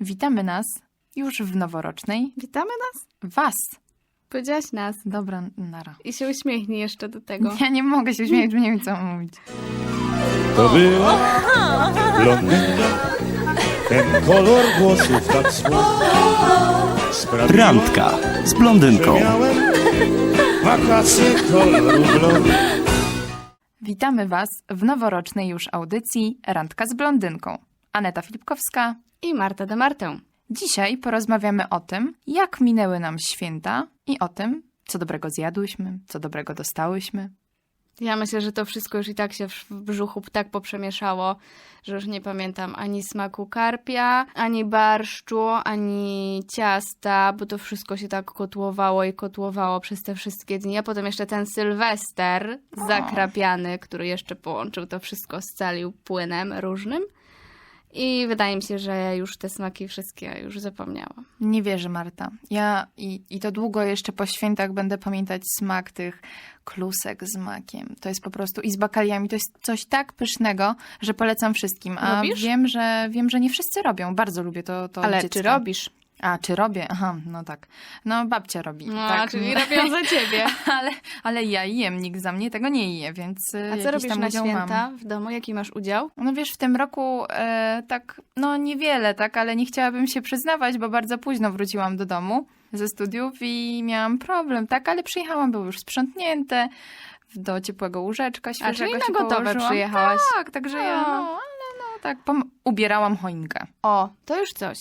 Witamy nas już w noworocznej. Witamy nas? Was! Powiedziałaś nas. Dobra, nara. I się uśmiechnij jeszcze do tego. Ja nie mogę się śmiać, bo nie wiem, co mam mówić. To była blondynka, ten kolor włosów tak słodki Randka z blondynką. wakacje koloru. Witamy Was w noworocznej już audycji Randka z blondynką. Aneta Filipkowska. I Marta de Martę. Dzisiaj porozmawiamy o tym, jak minęły nam święta i o tym, co dobrego zjadłyśmy, co dobrego dostałyśmy. Ja myślę, że to wszystko już i tak się w brzuchu tak poprzemieszało, że już nie pamiętam ani smaku karpia, ani barszczu, ani ciasta, bo to wszystko się tak kotłowało i kotłowało przez te wszystkie dni. A potem jeszcze ten Sylwester zakrapiany, który jeszcze połączył to wszystko, scalił płynem różnym. I wydaje mi się, że ja już te smaki wszystkie już zapomniałam. Nie wierzę, Marta. Ja i, i to długo jeszcze po świętach będę pamiętać smak tych klusek z makiem. To jest po prostu i z bakaliami. To jest coś tak pysznego, że polecam wszystkim. A Robisz? wiem, że wiem, że nie wszyscy robią. Bardzo lubię to. to Ale od czy robisz? A, czy robię? Aha, no tak. No, babcia robi. No, tak. czyli robią za ciebie. ale, ale ja jem, nikt za mnie tego nie je, więc y, A co robisz na święta mam. w domu? Jaki masz udział? No wiesz, w tym roku e, tak, no niewiele, tak, ale nie chciałabym się przyznawać, bo bardzo późno wróciłam do domu ze studiów i miałam problem, tak, ale przyjechałam, było już sprzątnięte, do ciepłego łóżeczka, świeżego czyli się na gotowe położyłam. przyjechałaś. Tak, także ja, A. no, ale no tak, ubierałam choinkę. O, to już coś.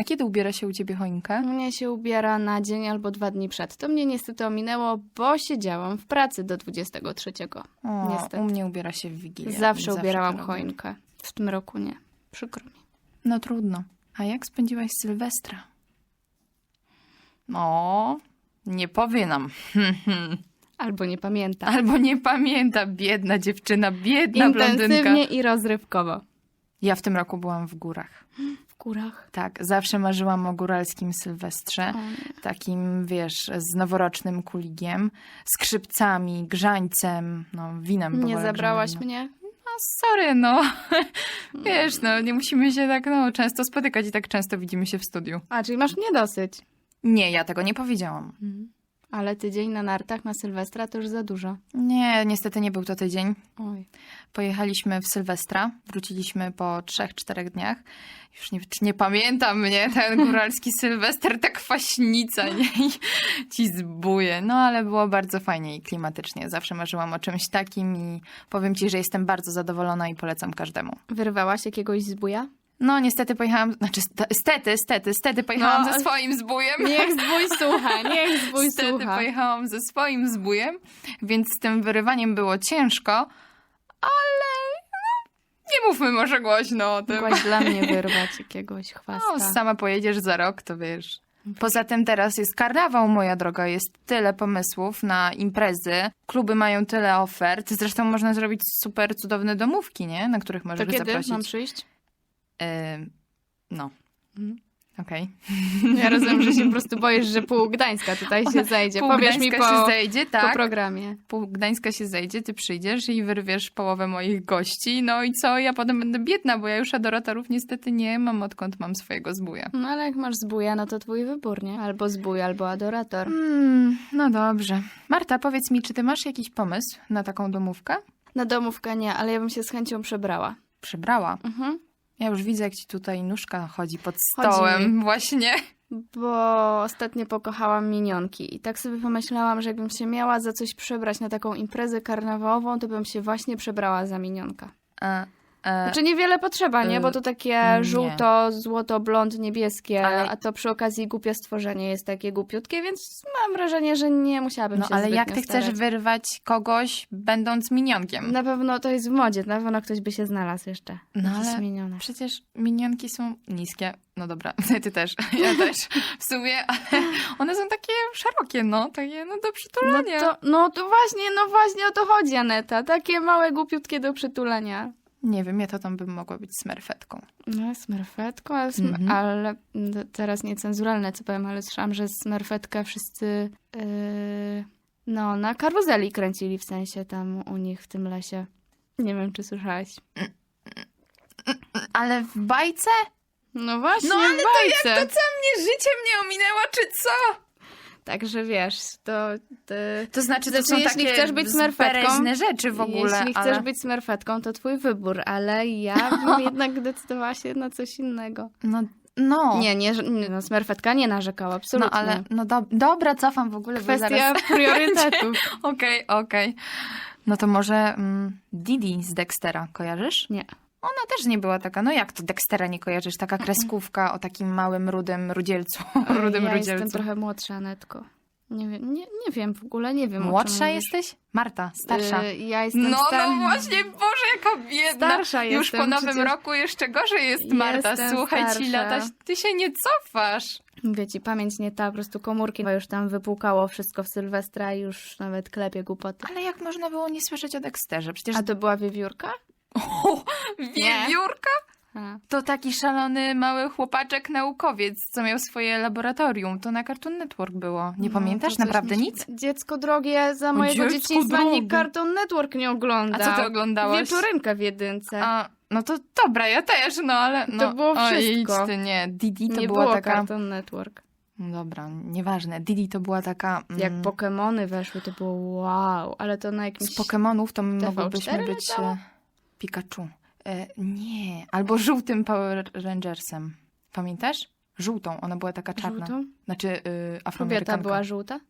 A kiedy ubiera się u ciebie choinkę? Mnie się ubiera na dzień albo dwa dni przed. To mnie niestety ominęło, bo siedziałam w pracy do 23. O, niestety. u mnie ubiera się w Wigilię. Zawsze to ubierałam choinkę. W tym roku nie. Przykro mi. No trudno. A jak spędziłaś Sylwestra? No, nie powie nam. Albo nie pamiętam. Albo nie pamięta, biedna dziewczyna, biedna blondynka. Intensywnie i rozrywkowo. Ja w tym roku byłam w górach. Górach. Tak, zawsze marzyłam o góralskim Sylwestrze. O. Takim, wiesz, z noworocznym kuligiem, skrzypcami, grzańcem, no winem. Nie zabrałaś mnie? No sorry, no. Wiesz, no, nie musimy się tak, no, często spotykać i tak często widzimy się w studiu. A, czyli masz mnie dosyć. Nie, ja tego nie powiedziałam. Ale tydzień na nartach na Sylwestra to już za dużo. Nie, niestety nie był to tydzień. Oj. Pojechaliśmy w Sylwestra, wróciliśmy po trzech, czterech dniach. Już nie, nie pamiętam mnie, ten góralski Sylwester, ta kwaśnica, nie? I ci zbuje. No ale było bardzo fajnie i klimatycznie. Zawsze marzyłam o czymś takim i powiem ci, że jestem bardzo zadowolona i polecam każdemu. Wyrwałaś jakiegoś zbuja? No niestety pojechałam, znaczy st- stety, stety, stety pojechałam No, ze swoim zbójem. Niech zbój słucha, niech zbój Niestety słucha. pojechałam ze swoim zbójem, więc z tym wyrywaniem było ciężko, ale no, nie mówmy może głośno o tym. Mogłaś dla mnie wyrwać jakiegoś chwasta. No, sama pojedziesz za rok, to wiesz. Poza tym teraz jest karnawał, moja droga. Jest tyle pomysłów na imprezy. Kluby mają tyle ofert. Zresztą można zrobić super cudowne domówki, nie? Na których to możesz kiedy zaprosić. mam przyjść? No. Mhm. Okej. Ja rozumiem, że się po prostu boisz, że pół Gdańska tutaj się zajdzie. Pół Powiesz mi Gdańska po, się zejdzie, po tak. programie. pół Gdańska się zejdzie, ty przyjdziesz i wyrwiesz połowę moich gości. No i co? Ja potem będę biedna, bo ja już adoratorów niestety nie mam, odkąd mam swojego zbója. No ale jak masz zbója, no to twój wybór, nie? Albo zbój, albo adorator. Mm, no dobrze. Marta, powiedz mi, czy ty masz jakiś pomysł na taką domówkę? Na domówkę nie, ale ja bym się z chęcią przebrała. Przebrała. Mhm. Ja już widzę, jak ci tutaj nóżka chodzi pod Chodzi stołem. mi. Właśnie. Bo ostatnio pokochałam minionki i tak sobie pomyślałam, że jakbym się miała za coś przebrać na taką imprezę karnawałową, to bym się właśnie przebrała za minionka. A, e, Znaczy niewiele potrzeba, nie? Bo to takie nie. żółto, złoto, blond, niebieskie, Ale- a to przy okazji głupie stworzenie jest takie głupiutkie, więc mam wrażenie, że nie musiałabym no się ale jak ty chcesz starać. wyrwać kogoś, będąc minionkiem? Na pewno to jest w modzie, na pewno ktoś by się znalazł jeszcze. No Jakiś ale. Przecież minionki są niskie. No dobra, ty też. Ja też. W sumie, ale one są takie szerokie, no. Takie, no do No przytulania. to, no to właśnie, no właśnie o to chodzi, Aneta. Takie małe, głupiutkie do przytulania. Nie wiem, ja to tam bym mogła być smerfetką. No, smerfetką, ale, sm- Mhm. ale mm, teraz niecenzuralne, co powiem, ale słyszałam, że smerfetkę wszyscy yy, no, na karuzeli kręcili, w sensie tam u nich w tym lesie. Nie wiem, czy słyszałaś. Ale w bajce? No właśnie, No ale to jak to co mnie życie mnie ominęło, czy co? Także wiesz, to... to... To znaczy, to Znaczy, są jeśli takie chcesz być smerfetką, rzeczy w ogóle, Jeśli ale... chcesz być smerfetką, to twój wybór, ale ja bym jednak decydowała się na coś innego. No, no. Nie, nie, no, smerfetka nie narzekała, absolutnie. No ale, no do, dobra, cofam w ogóle, Kwestia zaraz... priorytetów. Okej, okej. No to może mm, Didi z Dextera, kojarzysz? Nie. Ona też nie była taka, no jak to Dextera nie kojarzysz? Taka kreskówka o takim małym, rudym rudzielcu. rudym ja rudzielcu. jestem trochę młodsza, Anetko. Nie wiem, nie, nie wiem w ogóle, nie wiem Młodsza jesteś? Marta, starsza. Y, ja jestem No, star... no właśnie, Boże, jaka biedna. Starsza Już jestem, po nowym przecież- roku jeszcze gorzej jest Marta. Jestem Słuchaj, ci starsza. lata, ty się nie cofasz. Mówię ci, pamięć nie ta, po prostu komórki, bo już tam wypłukało wszystko w Sylwestra i już nawet klepie głupoty. Ale jak można było nie słyszeć o Dexterze? Przecież A to była wiewiórka? O, wiewiórka A. to taki szalony mały chłopaczek naukowiec, co miał swoje laboratorium. To na Cartoon Network było. Nie No, pamiętasz to coś naprawdę nic? Dziecko drogie, za mojego dziecko dzieciństwa drogie. nikt Cartoon Network nie oglądał. A co ty oglądałaś? Wieczorynkę w jedynce. A, no to dobra, ja też, no ale... No, było oj, wszystko. idź ty, nie. Didi to nie była było taka... Cartoon Network. Dobra, nieważne. Didi to była taka... Mm, Jak Pokemony weszły, to było wow, ale to na jakimś... Z Pokemonów to TV4 mogłybyśmy być leciało? e, Pikachu. E, nie, albo żółtym Power Rangersem. Pamiętasz? Żółtą, ona była taka czarna. Żółtą? Znaczy y, Kobieta afroamerykanka. była żółta?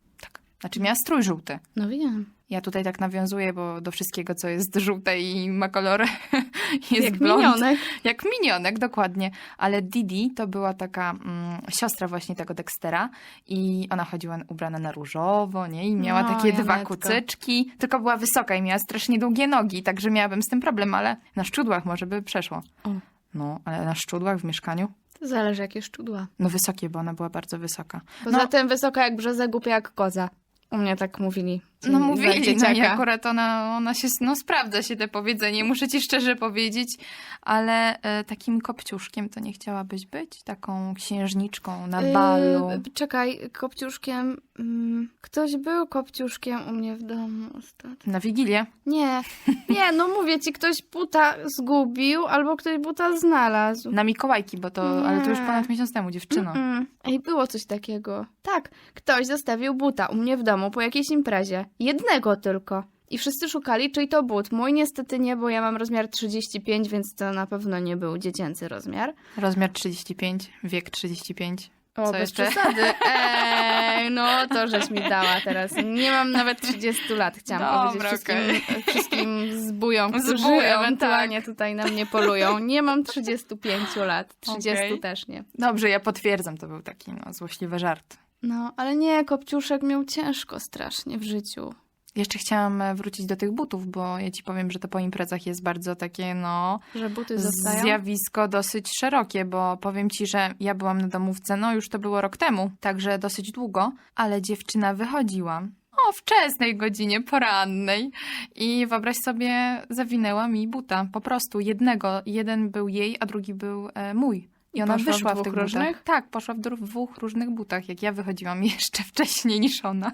Znaczy miała strój żółty. No wiem. Ja tutaj tak nawiązuję, bo do wszystkiego, co jest żółte i ma kolory, jest Jak blond. minionek. Jak minionek, dokładnie. Ale Didi to była taka mm, siostra właśnie tego Dextera i ona chodziła ubrana na różowo, nie? I miała No, takie dwa Janetko. kucyczki, tylko była wysoka i miała strasznie długie nogi, także miałabym z tym problem, ale na szczudłach może by przeszło. O. No, ale na szczudłach w mieszkaniu? Zależy jakie szczudła. No wysokie, bo ona była bardzo wysoka. Poza No. tym wysoka jak brzoza, głupia jak koza. U mnie tak mówili. No mówili, no i dzieciaka. akurat ona, ona się, no sprawdza się te powiedzenie, muszę ci szczerze powiedzieć, ale e, takim kopciuszkiem to nie chciałabyś być? Taką księżniczką na balu? Yy, czekaj, kopciuszkiem. Mm, ktoś był kopciuszkiem u mnie w domu ostatnio. Na Wigilię? Nie, nie, no mówię ci, ktoś buta zgubił albo ktoś buta znalazł. Na Mikołajki, bo to, ale to już Nie. ponad miesiąc temu, dziewczyno. Mm. Ej, było coś takiego. Tak, ktoś zostawił buta u mnie w domu po jakiejś imprezie. Jednego tylko. I wszyscy szukali, czyj to but. Mój niestety nie, bo ja mam rozmiar 35, więc to na pewno nie był dziecięcy rozmiar. Rozmiar 35, wiek 35. O, Co bez jeszcze? przesady. Ej, no to żeś mi dała teraz. Nie mam nawet 30 lat, chciałam Dobra, powiedzieć wszystkim, wszystkim zbójom, którzy Zbójom, ewentualnie tutaj na mnie polują. Nie mam 35 lat, 30 Okej. też nie. Dobrze, ja potwierdzam, to był taki no, złośliwy żart. No, ale nie, Kopciuszek miał ciężko strasznie w życiu. Jeszcze chciałam e, wrócić do tych butów, bo ja ci powiem, że to po imprezach jest bardzo takie, no, Że buty zostają? zjawisko dosyć szerokie, bo powiem ci, że ja byłam na domówce, no już to było rok temu, także dosyć długo, ale dziewczyna wychodziła o wczesnej godzinie porannej i wyobraź sobie, zawinęła mi buta, po prostu jednego, jeden był jej, a drugi był e, mój. I ona poszła w wyszła w, dwóch tych różnych? butach. Tak, poszła w w dwóch różnych butach. Jak ja wychodziłam jeszcze wcześniej niż ona,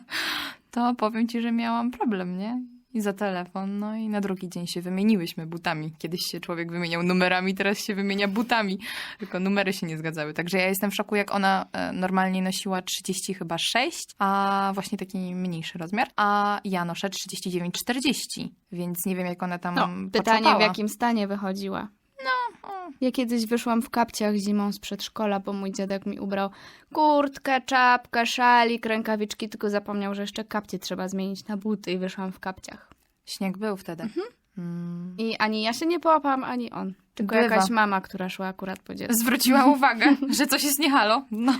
to powiem ci, że miałam problem, nie? I za telefon, no i na drugi dzień się wymieniłyśmy butami. Kiedyś się człowiek wymieniał numerami, teraz się wymienia butami. Tylko numery się nie zgadzały. Także ja jestem w szoku, jak ona e, normalnie nosiła 30 chyba 6, a właśnie taki mniejszy rozmiar, a ja noszę 39-40, więc nie wiem, jak ona tam No, pytanie w jakim stanie wychodziła. No. Ja kiedyś wyszłam w kapciach zimą z przedszkola, bo mój dziadek mi ubrał kurtkę, czapkę, szalik, rękawiczki, tylko zapomniał, że jeszcze kapcie trzeba zmienić na buty i wyszłam w kapciach. Śnieg był wtedy. Mhm. Mm. I ani ja się nie połapałam, ani on. Tylko Bywa. jakaś mama, która szła akurat po dziecku. Zwróciła uwagę, że coś jest nie halo. No.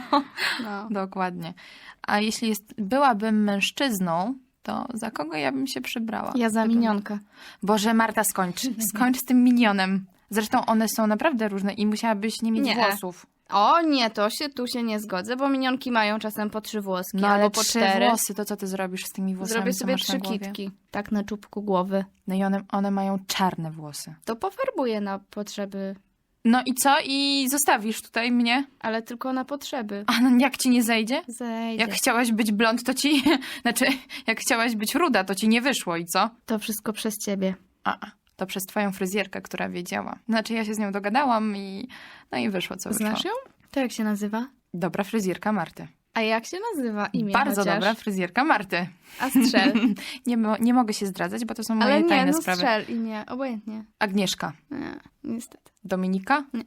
No. Dokładnie. A jeśli jest, byłabym mężczyzną, to za kogo ja bym się przybrała? Ja za minionkę. Boże, Marta, skończ. Skończ z tym minionem. Zresztą one są naprawdę różne i musiałabyś nie mieć Nie. włosów. O nie, to się tu się nie zgodzę, bo minionki mają czasem po trzy włoski No ale po trzy cztery. włosy, to co ty zrobisz z tymi włosami, Zrobię sobie trzy kitki, tak na czubku głowy. No i one, one mają czarne włosy. To pofarbuję na potrzeby, No i co? I zostawisz tutaj mnie? ale tylko na potrzeby. A no jak ci nie zejdzie? Zejdzie. Jak chciałaś być blond, to ci... Znaczy, jak chciałaś być ruda, to ci nie wyszło i co? To wszystko przez ciebie. A, To przez twoją fryzjerkę, która wiedziała. Znaczy ja się z nią dogadałam i no i wyszło co wyszło. Znasz ją? To jak się nazywa? Dobra fryzjerka Marty. A jak się nazywa imię Bardzo chociaż? dobra fryzjerka Marty. A strzel. Nie, nie mogę się zdradzać, bo to są moje Ale nie, tajne no sprawy. strzel imię, obojętnie. Agnieszka. Nie, niestety. Dominika? Nie.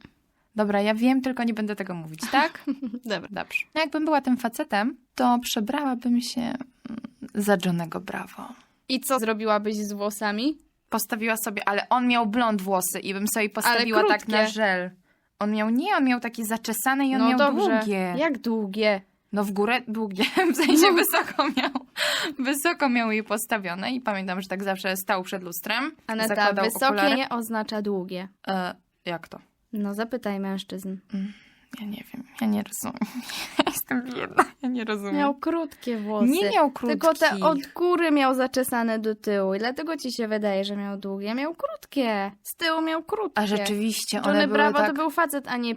Dobra, ja wiem, tylko nie będę tego mówić, tak? Dobra. Dobrze. No jakbym była tym facetem, to przebrałabym się mm, za Johnego Bravo. I co zrobiłabyś z włosami? Postawiła sobie, ale on miał blond włosy i bym sobie postawiła tak na żel. On miał, nie, on miał takie zaczesane i on no miał dobrze. długie. Jak długie? No w górę długie, w sensie No. wysoko miał. Wysoko miał je postawione i pamiętam, że tak zawsze stał przed lustrem, Aneta, zakładał wysokie okulary. nie oznacza długie. E, jak to? No zapytaj mężczyzn. Ja nie wiem, ja nie rozumiem. Ja jestem biedna, ja nie rozumiem. Miał krótkie włosy. nie miał krótkich. Tylko te od góry miał zaczesane do tyłu i dlatego ci się wydaje, że miał długie. Miał krótkie. Z tyłu miał krótkie. A rzeczywiście, one Johnny były Bravo tak... to był facet, a nie,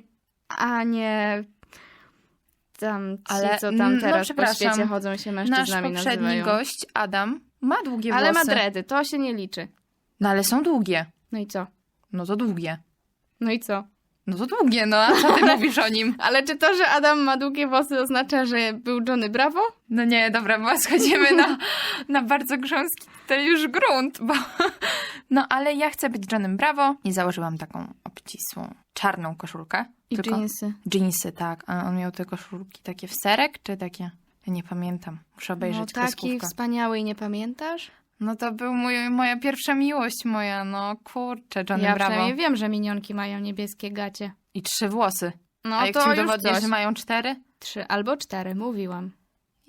a nie tam ci, Ale, co tam no teraz po przepraszam, świecie chodzą się Nasz mężczyznami poprzedni nazywają. gość, Adam, ma długie Ale ma włosy. dredy, to się nie liczy. No ale są długie. No i co? No to długie. No i co? No to długie, no a co ty mówisz o nim? Ale czy to, że Adam ma długie włosy oznacza, że był Johnny Bravo? No nie, dobra, bo schodzimy na, na bardzo grząski tutaj już grunt, bo... No ale ja chcę być Johnem Bravo i założyłam taką obcisłą, czarną koszulkę. I Tylko jeansy. Jeansy, tak. A on miał te koszulki takie w serek, czy takie? Ja nie pamiętam. Muszę No obejrzeć taki kreskówkę. wspaniały i nie pamiętasz? No to był mój, moja pierwsza miłość moja, no kurczę, Johnny ja Bravo. przynajmniej wiem, że minionki mają niebieskie gacie. I trzy włosy. No A jak to ci coś. że mają cztery? Trzy albo cztery, mówiłam.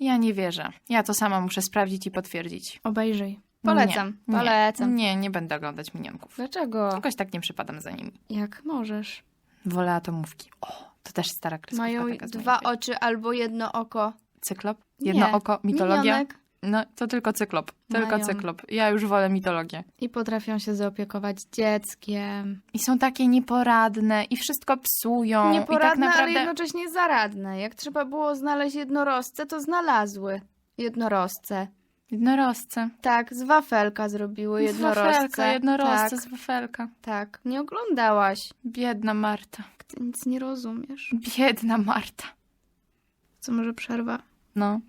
Ja nie wierzę. Ja to sama muszę sprawdzić i potwierdzić. Obejrzyj. Polecam, Nie, polecam. Nie, nie będę oglądać minionków. Dlaczego? Jakoś tak nie przypadam za nimi. Jak możesz? Wolę atomówki. O, to też stara kreskówka Mają dwa oczy albo jedno oko. Cyklop? Jedno Nie, oko, mitologia? Minionek. No, to tylko cyklop. Tylko Mają. cyklop. Ja już wolę mitologię. I potrafią się zaopiekować dzieckiem. I są takie nieporadne i wszystko psują. Tak Nieporadne, naprawdę... ale jednocześnie zaradne. Jak trzeba było znaleźć jednorożce, to znalazły jednorożce. Jednorożce. Tak, z wafelka zrobiły Z jednorożce. wafelka, jednorożce Tak, z wafelka. tak. Nie oglądałaś. Biedna Marta. Ty nic nie rozumiesz. Biedna Marta. Co może przerwa? No.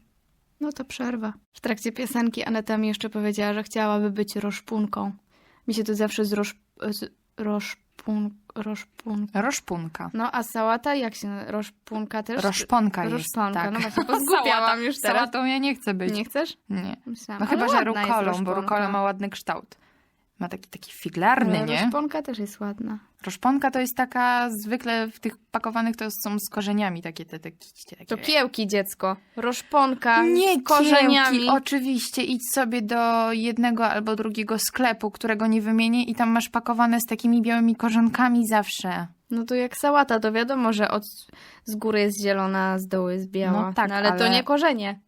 No to przerwa. W trakcie piosenki Aneta mi jeszcze powiedziała, że chciałaby być roszpunką. Mi się to zawsze z, rosz, z roszpun, roszpun. Roszpunka. No a sałata jak się roszpunka też? Roszponka jest, Roszponka, tak. no właśnie, pozgubiałam już teraz. Sałatą ja nie chcę być. Nie chcesz? Nie. Myślałam, No chyba, że rukolą, bo rukola ma ładny kształt. Ma taki, taki figlarny, Ale nie? Roszponka też jest ładna. Roszponka to jest taka, zwykle w tych pakowanych to są z korzeniami takie te, te. Takie. To kiełki, dziecko. Roszponka Nie z korzeniami. Kiełki, oczywiście. Idź sobie do jednego albo drugiego sklepu, którego nie wymienię i tam masz pakowane z takimi białymi korzonkami zawsze. No to jak sałata, to wiadomo, że od, z góry jest zielona, z dołu jest biała. No tak, ale, to ale- nie korzenie.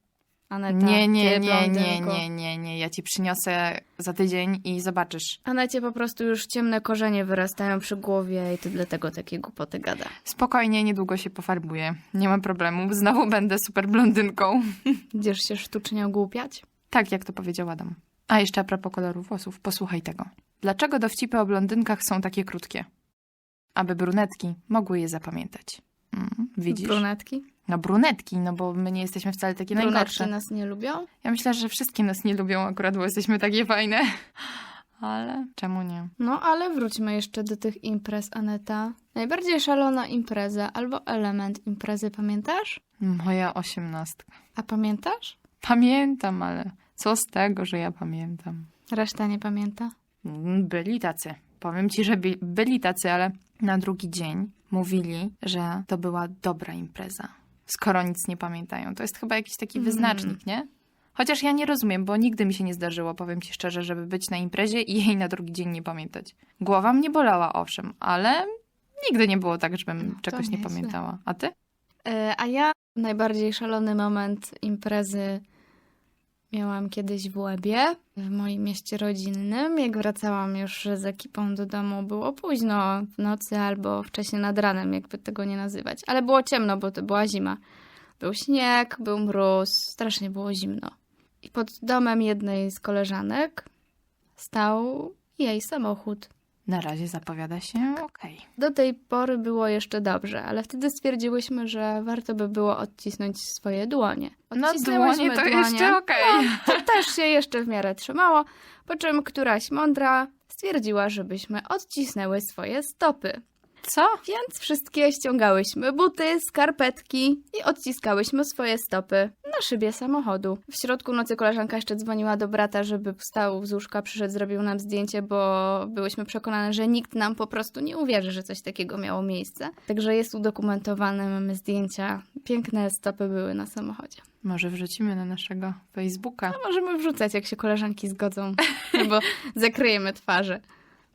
Aneta, nie, nie, ty nie, nie, nie, nie, nie. Ja ci przyniosę za tydzień i zobaczysz. Anecie po prostu już ciemne korzenie wyrastają przy głowie i to dlatego takie głupoty gada. Spokojnie, niedługo się pofarbuję. Nie ma problemu. Znowu będę super blondynką. Idziesz się sztucznie ogłupiać? Tak, jak to powiedział Adam. A jeszcze a propos koloru włosów, posłuchaj tego. Dlaczego dowcipy o blondynkach są takie krótkie? Aby brunetki mogły je zapamiętać. Mm, widzisz? Brunetki? No brunetki, no bo my nie jesteśmy wcale takie Brunetki najgorsze. nas nie lubią? Ja myślę, że wszystkie nas nie lubią akurat, bo jesteśmy takie fajne. Ale czemu nie? No ale wróćmy jeszcze do tych imprez, Aneta. Najbardziej szalona impreza albo element imprezy, pamiętasz? Moja osiemnastka. A pamiętasz? Pamiętam, ale co z tego, że ja pamiętam? Reszta nie pamięta. Mm, Byli tacy. Powiem ci, że by, byli tacy, ale na drugi dzień mówili, że to była dobra impreza. Skoro nic nie pamiętają. To jest chyba jakiś taki Mm. wyznacznik, nie? Chociaż ja nie rozumiem, bo nigdy mi się nie zdarzyło, powiem ci szczerze, żeby być na imprezie i jej na drugi dzień nie pamiętać. Głowa mnie bolała, owszem, ale nigdy nie było tak, żebym No, czegoś nie pamiętała. A ty? E, A ja najbardziej szalony moment imprezy miałam kiedyś w Łebie, w moim mieście rodzinnym. Jak wracałam już z ekipą do domu, było późno w nocy albo wcześnie nad ranem, jakby tego nie nazywać. Ale było ciemno, bo to była zima. Był śnieg, był mróz, strasznie było zimno. I pod domem jednej z koleżanek stał jej samochód. Na razie zapowiada się okej. Do tej pory było jeszcze dobrze, ale wtedy stwierdziłyśmy, że warto by było odcisnąć swoje dłonie. No dłonie to jeszcze okej. To też się jeszcze w miarę trzymało, po czym któraś mądra stwierdziła, żebyśmy odcisnęły swoje stopy. Co? Więc wszystkie ściągałyśmy buty, skarpetki i odciskałyśmy swoje stopy na szybie samochodu. W środku nocy koleżanka jeszcze dzwoniła do brata, żeby wstał z łóżka, przyszedł, zrobił nam zdjęcie, bo byłyśmy przekonane, że nikt nam po prostu nie uwierzy, że coś takiego miało miejsce. Także jest udokumentowane, mamy zdjęcia. Piękne stopy były na samochodzie. Może wrzucimy na naszego Facebooka. A możemy wrzucać, jak się koleżanki zgodzą, bo zakryjemy twarze.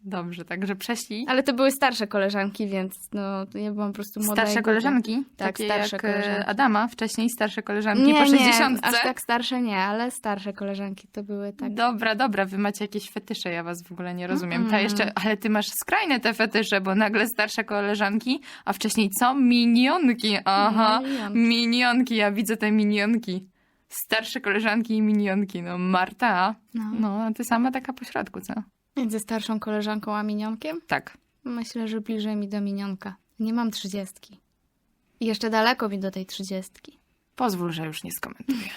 Dobrze, także prześlij. Ale to były starsze koleżanki, więc no, ja byłam po prostu młoda Starsze koleżanki? Tak, Takie starsze jak e, koleżanki. Adama, wcześniej starsze koleżanki Nie, po nie, 60. aż tak starsze nie, ale starsze koleżanki to były tak. Dobra, dobra, wy macie jakieś fetysze, ja was w ogóle nie rozumiem. Ta Mm-mm. jeszcze, ale ty masz skrajne te fetysze, bo nagle starsze koleżanki, a wcześniej co? Minionki, aha. Minionki. Minionki, ja widzę te minionki. Starsze koleżanki i minionki, no Marta, No. no a ty sama taka pośrodku, co? Między starszą koleżanką a minionkiem? Tak. Myślę, że bliżej mi do minionka. Nie mam trzydziestki. I jeszcze daleko mi do tej trzydziestki. Pozwól, że już nie skomentuję.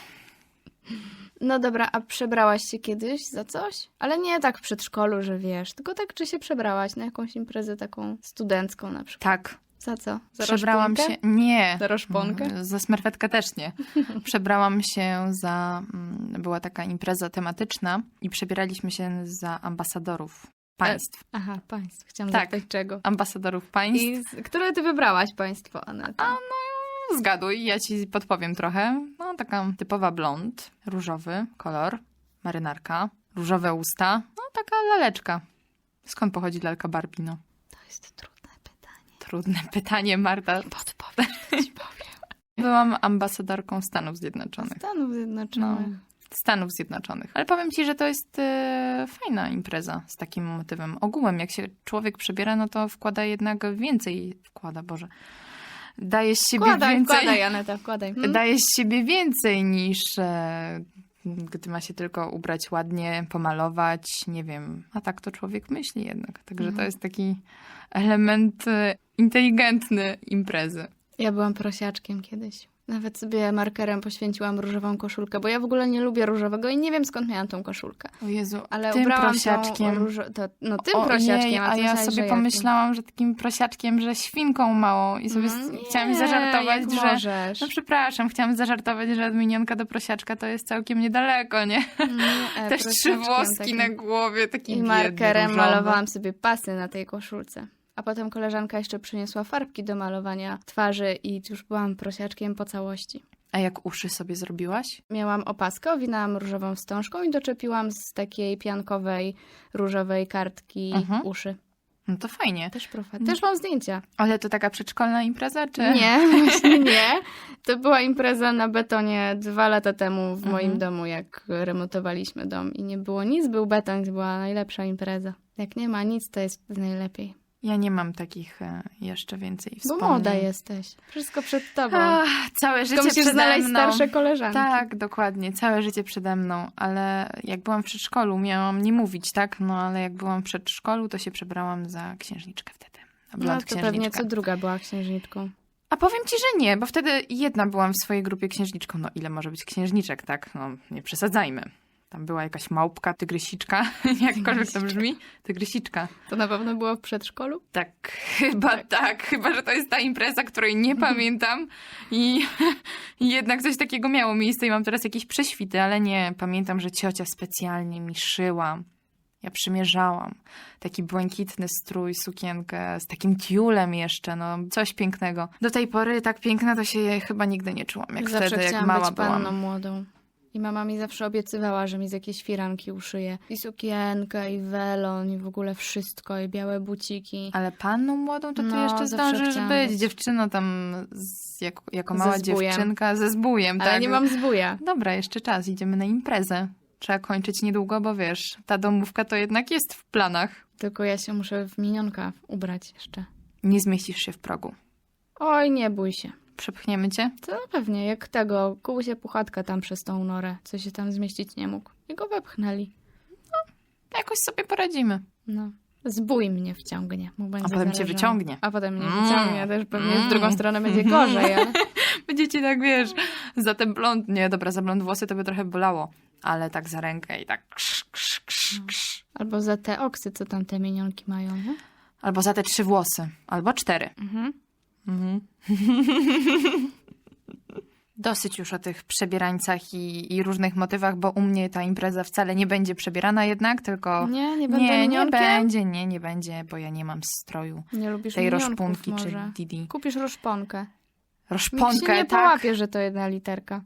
No dobra, a przebrałaś się kiedyś za coś? Ale nie tak w przedszkolu, że wiesz, tylko tak, czy się przebrałaś na jakąś imprezę taką studencką na przykład. Tak, Za co? Za przebrałam się, nie. Za roszponkę? Mm, Za smerfetkę też nie. Przebrałam się za. mm, Była taka impreza tematyczna i przebieraliśmy się za ambasadorów państw. Aha, państw. Chciałam Tak. zapytać czego. Ambasadorów państw. I z, które ty wybrałaś państwo, Aneta? Zgaduj, ja ci podpowiem trochę. No, taka typowa blond, różowy kolor, marynarka, różowe usta. No, taka laleczka. Skąd pochodzi lalka Barbie? No, To jest trudne. Trudne pytanie, Marta. Podpowiem, powiem. Byłam ambasadorką Stanów Zjednoczonych. Stanów Zjednoczonych. No, Stanów Zjednoczonych. Ale powiem ci, że to jest e, fajna impreza z takim motywem. Ogółem, jak się człowiek przebiera, no to wkłada jednak więcej. Wkłada, Boże. Daje z siebie Wkładaj, więcej. wkładaj, Aneta, wkładaj. Hmm? Daje z siebie więcej niż e, gdy ma się tylko ubrać ładnie, pomalować, nie wiem. A tak to człowiek myśli jednak. Także to Mhm. jest taki element e, inteligentny imprezy. Ja byłam prosiaczkiem kiedyś. Nawet sobie markerem poświęciłam różową koszulkę, bo ja w ogóle nie lubię różowego i nie wiem skąd miałam tą koszulkę. O Jezu, Ale tym ubrałam prosiaczkiem. Tą różo... to, no tym Ojej, prosiaczkiem, a ty ja sobie że jakim? pomyślałam, że takim prosiaczkiem, że świnką małą i sobie Mm, s- chciałam zażartować, że... możesz. No przepraszam, chciałam zażartować, że od minionka do prosiaczka to jest całkiem niedaleko, nie? Nie, Też trzy włoski takim. na głowie, taki I markerem różowy. malowałam sobie pasy na tej koszulce. A potem koleżanka jeszcze przyniosła farbki do malowania twarzy i już byłam prosiaczkiem po całości. A jak uszy sobie zrobiłaś? Miałam opaskę, owinęłam różową wstążką i doczepiłam z takiej piankowej, różowej kartki Mhm. uszy. No to fajnie. Też profa. Też mam zdjęcia. Ale to taka przedszkolna impreza, czy? Nie, właśnie nie. To była impreza na betonie dwa lata temu w Mhm. moim domu, jak remontowaliśmy dom i nie było nic, był beton, to była najlepsza impreza. Jak nie ma nic, to jest najlepiej. Ja nie mam takich e, jeszcze więcej Bo wspomnień. młoda jesteś. Wszystko przed tobą. Ach, całe życie musisz przede znaleźć mną. starsze koleżanki. Tak, dokładnie. Całe życie przede mną, ale jak byłam w przedszkolu, miałam nie mówić, tak? No ale jak byłam w przedszkolu, to się przebrałam za księżniczkę wtedy. No to pewnie co druga była księżniczką. A powiem ci, że nie, bo wtedy jedna byłam w swojej grupie księżniczką. No ile może być księżniczek, tak? No nie przesadzajmy. Tam była jakaś małpka, tygrysiczka, jakkolwiek to brzmi. Tygrysiczka. To na pewno było w przedszkolu? Tak, chyba tak. Chyba, że to jest ta impreza, której nie pamiętam i, i jednak coś takiego miało miejsce i mam teraz jakieś prześwity, ale nie. Pamiętam, że ciocia specjalnie mi szyła. Ja przymierzałam taki błękitny strój, sukienkę z takim tiulem jeszcze, no coś pięknego. Do tej pory tak piękna to się chyba nigdy nie czułam, jak zawsze wtedy, jak mała być byłam. młodą. I mama mi zawsze obiecywała, że mi z jakiejś firanki uszyje. I sukienkę, i welon, i w ogóle wszystko, i białe buciki. Ale panną młodą to ty No, jeszcze zdążysz być. być. Dziewczyno tam z, jak, jako mała dziewczynka ze zbójem, Ale tak? nie mam zbója. Dobra, jeszcze czas, idziemy na imprezę. Trzeba kończyć niedługo, bo wiesz, ta domówka to jednak jest w planach. Tylko ja się muszę w minionka ubrać jeszcze. Nie zmieścisz się w progu. Oj, nie bój się. Przepchniemy cię? To na pewnie, jak tego, kuł się puchatka tam przez tą norę, co się tam zmieścić nie mógł. I go wepchnęli. Jakoś sobie poradzimy. No. Zbój mnie wciągnie. Mu będzie A potem cię wyciągnie. A potem mnie Mm. wyciągnie, też pewnie w drugą Mm. stronę będzie gorzej, ale... Będziecie tak, wiesz, za ten blond, nie, dobra, za blond włosy to by trochę bolało, ale tak za rękę i tak krz, krz, krz, krz. Albo za te oksy, co tam te minionki mają, nie? Albo za te trzy włosy, albo cztery. Mhm. Mhm. Dosyć już o tych przebierańcach i, i różnych motywach, bo u mnie ta impreza wcale nie będzie przebierana jednak, tylko... Nie, nie będę nie, nie będzie, nie, nie będzie, bo ja nie mam stroju Nie lubisz tej roszpunki czy może. Didi. Kupisz roszponkę. Nikt się Roszponkę, nie tak? połapie, że to jedna literka.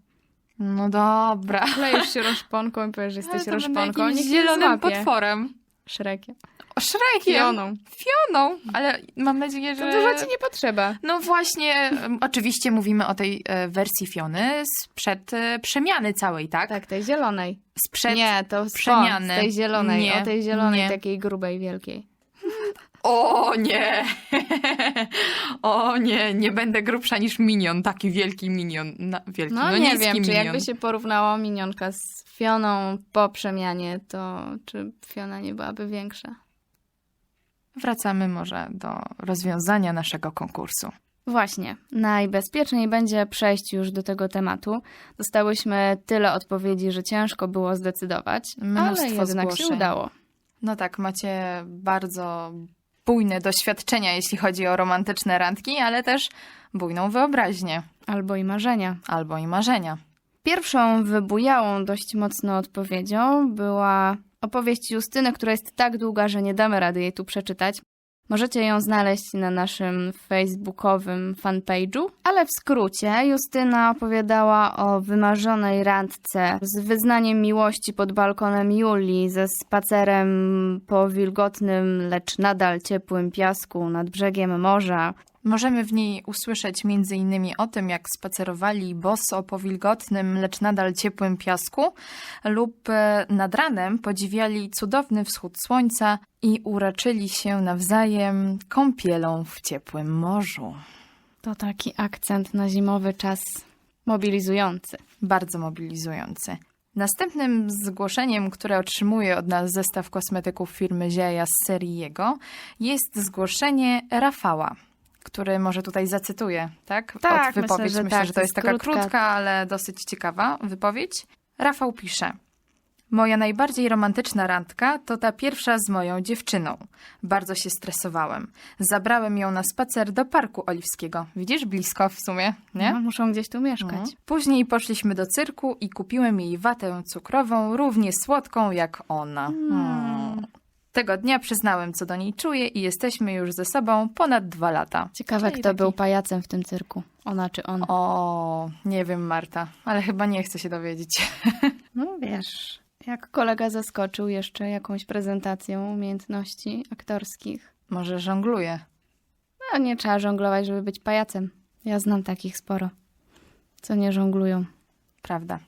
No dobra. Klejesz się roszponką i powiesz, że jesteś roszponką. Nikt zielonym potworem. Szrekiem. O, Szrekiem. Fioną. Fioną. Ale mam nadzieję, że... To dużo ci nie potrzeba. No właśnie, oczywiście mówimy o tej e, wersji Fiony sprzed e, przemiany całej, tak? Tak, tej zielonej. Sprzed... nie, to z przemiany. tej zielonej. Nie, o tej zielonej, nie. takiej grubej, wielkiej. O nie! o nie, nie będę grubsza niż minion, taki wielki minion. Na, wielki, No, no, nie wiem, czy minion. jakby się porównało minionka z Fioną po przemianie, to czy Fiona nie byłaby większa? Wracamy może do rozwiązania naszego konkursu. Właśnie, najbezpieczniej będzie przejść już do tego tematu. Dostałyśmy tyle odpowiedzi, że ciężko było zdecydować, Mnóstwo ale jednak się zgłoszeń. udało. No tak, macie bardzo bujne doświadczenia, jeśli chodzi o romantyczne randki, ale też bujną wyobraźnię Albo i marzenia. albo i marzenia. Pierwszą wybujałą dość mocno odpowiedzią była opowieść Justyny, która jest tak długa, że nie damy rady jej tu przeczytać. Możecie ją znaleźć na naszym facebookowym fanpage'u, ale w skrócie Justyna opowiadała o wymarzonej randce z wyznaniem miłości pod balkonem Julii, ze spacerem po wilgotnym, lecz nadal ciepłym piasku nad brzegiem morza, Możemy w niej usłyszeć m.in. o tym, jak spacerowali boso po wilgotnym, lecz nadal ciepłym piasku, lub e, nad ranem podziwiali cudowny wschód słońca i uraczyli się nawzajem kąpielą w ciepłym morzu. To taki akcent na zimowy czas mobilizujący. Bardzo mobilizujący. Następnym zgłoszeniem, które otrzymuje od nas zestaw kosmetyków firmy Zieja z serii jego, jest zgłoszenie Rafała, który może tutaj zacytuję, tak? Tak, Od wypowiedź. myślę, że tak, że to jest taka krótka. krótka, ale dosyć ciekawa wypowiedź. Rafał pisze. Moja najbardziej romantyczna randka to ta pierwsza z moją dziewczyną. Bardzo się stresowałem. Zabrałem ją na spacer do Parku Oliwskiego. Widzisz, blisko w sumie, nie? No, muszą gdzieś tu mieszkać. Mhm. Później poszliśmy do cyrku i kupiłem jej watę cukrową, równie słodką jak ona. Mm. Tego dnia przyznałem, co do niej czuję i jesteśmy już ze sobą ponad dwa lata. Ciekawe, Czyli kto taki- był pajacem w tym cyrku. Ona czy on. O, nie wiem, Marta, ale chyba nie chcę się dowiedzieć. No wiesz, jak kolega zaskoczył jeszcze jakąś prezentacją umiejętności aktorskich. Może żongluję. No nie trzeba żonglować, żeby być pajacem. Ja znam takich sporo, co nie żonglują. Prawda.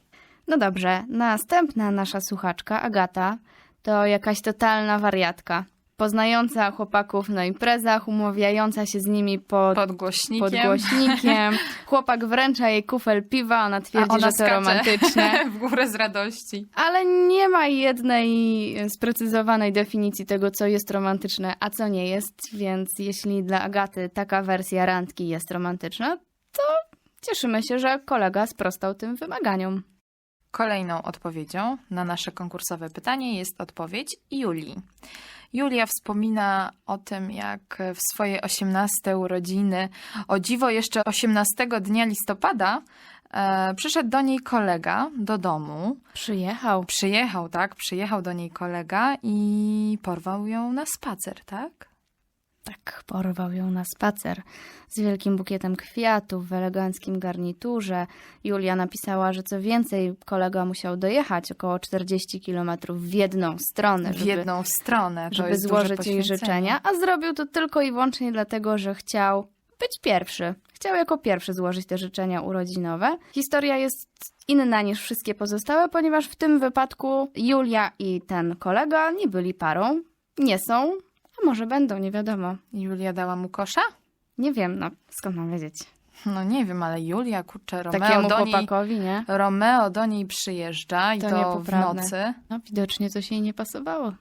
No dobrze, następna nasza słuchaczka, Agata, to jakaś totalna wariatka. Poznająca chłopaków na imprezach, umawiająca się z nimi pod, Pod głośnikiem. pod głośnikiem. Chłopak wręcza jej kufel piwa, ona twierdzi, ona że to romantyczne. w górę z radości. Ale nie ma jednej sprecyzowanej definicji tego, co jest romantyczne, a co nie jest, więc jeśli dla Agaty taka wersja randki jest romantyczna, to cieszymy się, że kolega sprostał tym wymaganiom. Kolejną odpowiedzią na nasze konkursowe pytanie jest odpowiedź Julii. Julia wspomina o tym, jak w swoje 18 urodziny, o dziwo jeszcze 18 dnia listopada, e, przyszedł do niej kolega do domu. Przyjechał. Przyjechał, tak? Przyjechał do niej kolega i porwał ją na spacer, tak? Tak, porwał ją na spacer z wielkim bukietem kwiatów w eleganckim garniturze. Julia napisała, że co więcej, kolega musiał dojechać około 40 kilometrów w jedną stronę, W żeby, jedną stronę. To żeby złożyć jej życzenia, a zrobił to tylko i wyłącznie dlatego, że chciał być pierwszy. Chciał jako pierwszy złożyć te życzenia urodzinowe. Historia jest inna niż wszystkie pozostałe, ponieważ w tym wypadku Julia i ten kolega nie byli parą, nie są, a może będą, nie wiadomo. Julia dała mu kosza? Nie wiem, no skąd mam wiedzieć. No nie wiem, ale Julia, kurczę, Romeo Takiemu do niej... chłopakowi, nie? Romeo do niej przyjeżdża i To to, w nocy. No widocznie coś jej nie pasowało.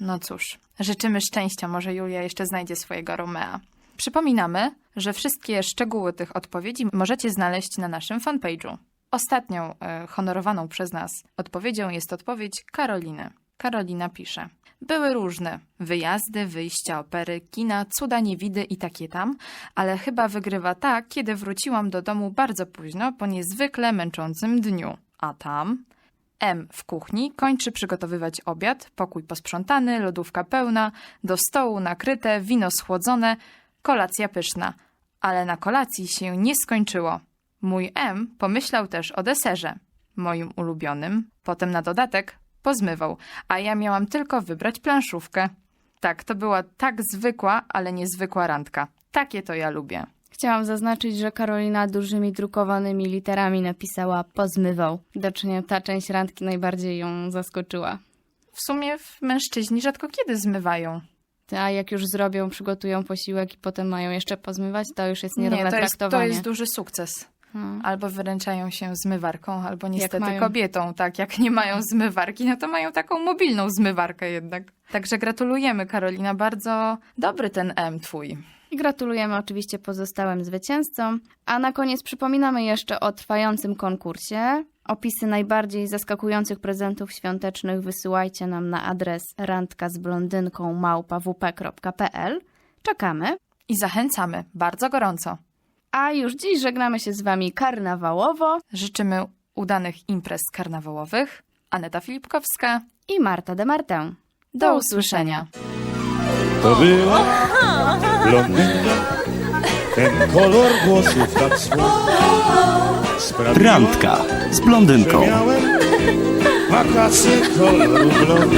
No cóż, życzymy szczęścia, może Julia jeszcze znajdzie swojego Romea. Przypominamy, że wszystkie szczegóły tych odpowiedzi możecie znaleźć na naszym fanpage'u. Ostatnią e, honorowaną przez nas odpowiedzią jest odpowiedź Karoliny. Karolina pisze. Były różne. Wyjazdy, wyjścia, opery, kina, cuda niewidy i takie tam, ale chyba wygrywa ta, kiedy wróciłam do domu bardzo późno po niezwykle męczącym dniu. A tam... M w kuchni kończy przygotowywać obiad, pokój posprzątany, lodówka pełna, do stołu nakryte, wino schłodzone, kolacja pyszna. Ale na kolacji się nie skończyło. Mój M pomyślał też o deserze, moim ulubionym, potem na dodatek pozmywał, a ja miałam tylko wybrać planszówkę. Tak, to była tak zwykła, ale niezwykła randka. Takie to ja lubię. Chciałam zaznaczyć, że Karolina dużymi drukowanymi literami napisała pozmywał. Widocznie ta część randki najbardziej ją zaskoczyła. W sumie w mężczyźni rzadko kiedy zmywają. A jak już zrobią, przygotują posiłek i potem mają jeszcze pozmywać, to już jest nierówne Nie, to jest, to jest duży sukces. Hmm. Albo wyręczają się zmywarką, albo niestety mają. kobietą. Tak, jak nie mają zmywarki, no to mają taką mobilną zmywarkę jednak. Także gratulujemy, Karolina. Bardzo dobry ten M twój. I gratulujemy oczywiście pozostałym zwycięzcom. A na koniec przypominamy jeszcze o trwającym konkursie. Opisy najbardziej zaskakujących prezentów świątecznych wysyłajcie nam na adres randka z blondynką małpawp.pl. Czekamy. I zachęcamy bardzo gorąco. A już dziś żegnamy się z Wami karnawałowo Życzymy udanych imprez karnawałowych. Aneta Filipkowska. i Marta de Martę. Do usłyszenia. To była blondynka, ten kolor włosów tak. Sprawiła, Randka z blondynką. wakacje koloru blond.